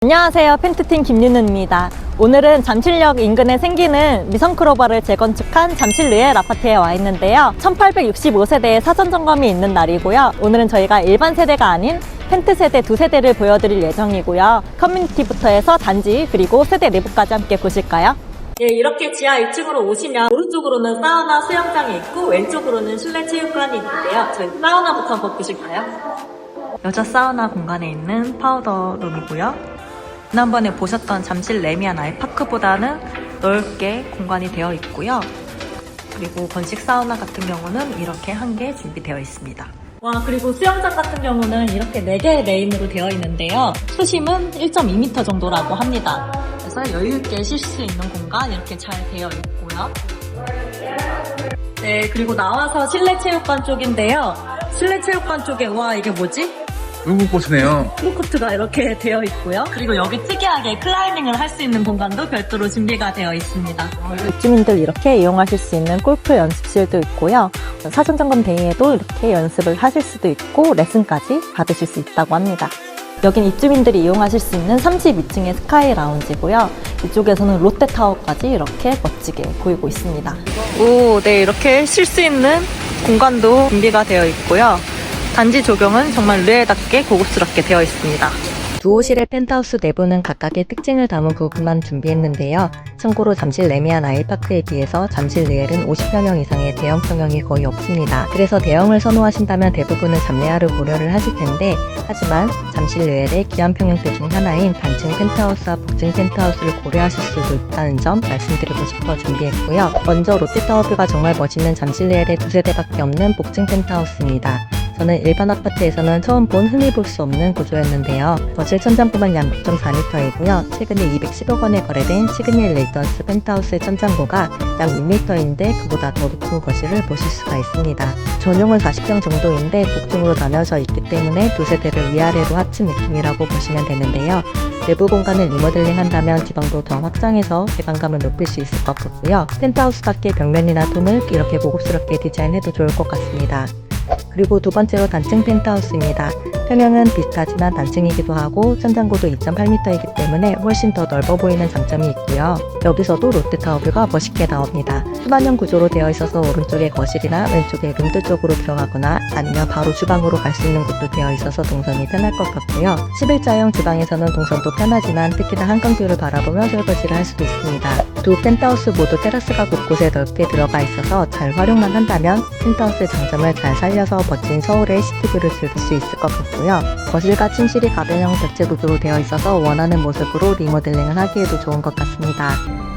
안녕하세요. 펜트팀 김윤우입니다. 오늘은 잠실역 인근에 생기는 미성크로버를 재건축한 잠실르엘 아파트에 와 있는데요. 1865세대의 사전 점검이 있는 날이고요. 오늘은 저희가 일반 세대가 아닌 펜트 세대 두 세대를 보여드릴 예정이고요. 커뮤니티부터 해서 단지 그리고 세대 내부까지 함께 보실까요? 예, 이렇게 지하 1층으로 오시면 오른쪽으로는 사우나 수영장이 있고 왼쪽으로는 실내 체육관이 있는데요. 저희 사우나부터 한번 보실까요? 여자 사우나 공간에 있는 파우더 룸이고요. 지난번에 보셨던 잠실 레미안 아이파크보다는 넓게 공간이 되어 있고요. 그리고 건식 사우나 같은 경우는 이렇게 한 개 준비되어 있습니다. 와 그리고 수영장 같은 경우는 이렇게 4개의 레인으로 되어 있는데요. 수심은 1.2m 정도라고 합니다. 그래서 여유 있게 쉴 수 있는 공간 이렇게 잘 되어 있고요. 네 그리고 나와서 실내 체육관 쪽인데요. 실내 체육관 쪽에 와 이게 뭐지? 외국 곳이네요. 풀코트가 이렇게 되어 있고요. 그리고 여기 특이하게 클라이밍을 할 수 있는 공간도 별도로 준비가 되어 있습니다. 입주민들 이렇게 이용하실 수 있는 골프 연습실도 있고요. 사전 점검 데이에도 이렇게 연습을 하실 수도 있고 레슨까지 받으실 수 있다고 합니다. 여긴 입주민들이 이용하실 수 있는 32층의 스카이 라운지고요. 이쪽에서는 롯데타워까지 이렇게 멋지게 보이고 있습니다. 오, 네, 이렇게 쉴 수 있는 공간도 준비가 되어 있고요. 단지 조경은 정말 르에답게 고급스럽게 되어 있습니다. 두 호실의 펜트하우스 내부는 각각의 특징을 담은 부분만 준비했는데요. 참고로 잠실 레미안 아이파크에 비해서 잠실 르엘은 50평형 이상의 대형 평형이 거의 없습니다. 그래서 대형을 선호하신다면 대부분은 잠레아를 고려를 하실 텐데 하지만 잠실 르엘의 기한 평형대 중 하나인 단층 펜트하우스와 복층 펜트하우스를 고려하실 수도 있다는 점 말씀드리고 싶어 준비했고요. 먼저 롯데타워뷰가 정말 멋있는 잠실 르엘의 두 세 대밖에 없는 복층 펜트하우스입니다. 저는 일반 아파트에서는 처음 본 흔히 볼 수 없는 구조였는데요. 거실 천장부만 약 6.4m이고요. 최근에 210억 원에 거래된 시그니엘 레이던스 펜트하우스의 천장고가 약 6m인데 그보다 더 높은 거실을 보실 수가 있습니다. 전용은 40평 정도인데 복층으로 나눠져 있기 때문에 두 세대를 위아래로 합친 느낌이라고 보시면 되는데요. 내부 공간을 리모델링 한다면 지방도 더 확장해서 개방감을 높일 수 있을 것 같고요. 펜트하우스답게 벽면이나 톤을 이렇게 고급스럽게 디자인해도 좋을 것 같습니다. 그리고 두 번째로 단층 펜트하우스입니다. 평형은 비슷하지만 단층이기도 하고 천장고도 2.8m이기 때문에 훨씬 더 넓어 보이는 장점이 있고요. 여기서도 롯데타워뷰가 멋있게 나옵니다. 수반형 구조로 되어 있어서 오른쪽에 거실이나 왼쪽에 룸들 쪽으로 들어가거나 아니면 바로 주방으로 갈 수 있는 곳도 되어 있어서 동선이 편할 것 같고요. 11자형 주방에서는 동선도 편하지만 특히나 한강뷰를 바라보며 설거지를 할 수도 있습니다. 두 펜트하우스 모두 테라스가 곳곳에 넓게 들어가 있어서 잘 활용만 한다면 펜트하우스의 장점을 잘 살려서 멋진 서울의 시티뷰를 즐길 수 있을 것 같 고요. 거실과 침실이 가변형 벽체 구조로 되어 있어서 원하는 모습으로 리모델링을 하기에도 좋은 것 같습니다.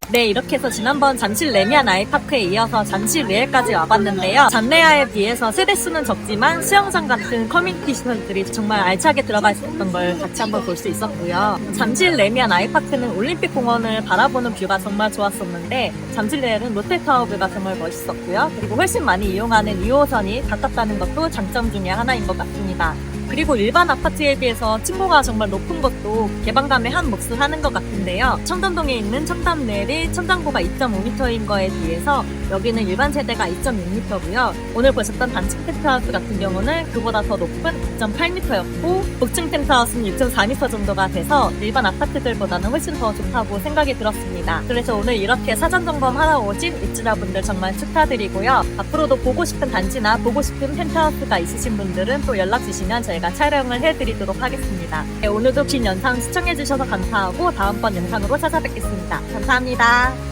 네, 이렇게 해서 지난번 잠실 레미안 아이파크에 이어서 잠실 레일까지 와봤는데요. 잠레아에 비해서 세대 수는 적지만 수영장 같은 커뮤니티 시설들이 정말 알차게 들어가 있었던 걸 같이 한번 볼 수 있었고요. 잠실 레미안 아이파크는 올림픽 공원을 바라보는 뷰가 정말 좋았었는데 잠실 레일은 롯데타워 뷰가 정말 멋있었고요. 그리고 훨씬 많이 이용하는 2호선이 가깝다는 것도 장점 중에 하나인 것 같습니다. 그리고 일반 아파트에 비해서 층고가 정말 높은 것도 개방감에 한 몫을 하는 것 같은데요. 청담동에 있는 청담레일이 천장고가 2.5m인 거에 비해서 여기는 일반 세대가 2.6m고요. 오늘 보셨던 단층 펜트하우스 같은 경우는 그보다 더 높은 2.8m였고 복층 펜트하우스는 6.4m 정도가 돼서 일반 아파트들보다는 훨씬 더 좋다고 생각이 들었 습니다. 그래서 오늘 이렇게 사전 점검하러 오신 입주자 분들 정말 축하드리고요. 앞으로도 보고 싶은 단지나 보고 싶은 펜트하우스가 있으신 분들은 또 연락 주시면 저희가 촬영을 해드리도록 하겠습니다. 네, 오늘도 긴 영상 시청해주셔서 감사하고 다음번 영상으로 찾아뵙겠습니다. 감사합니다.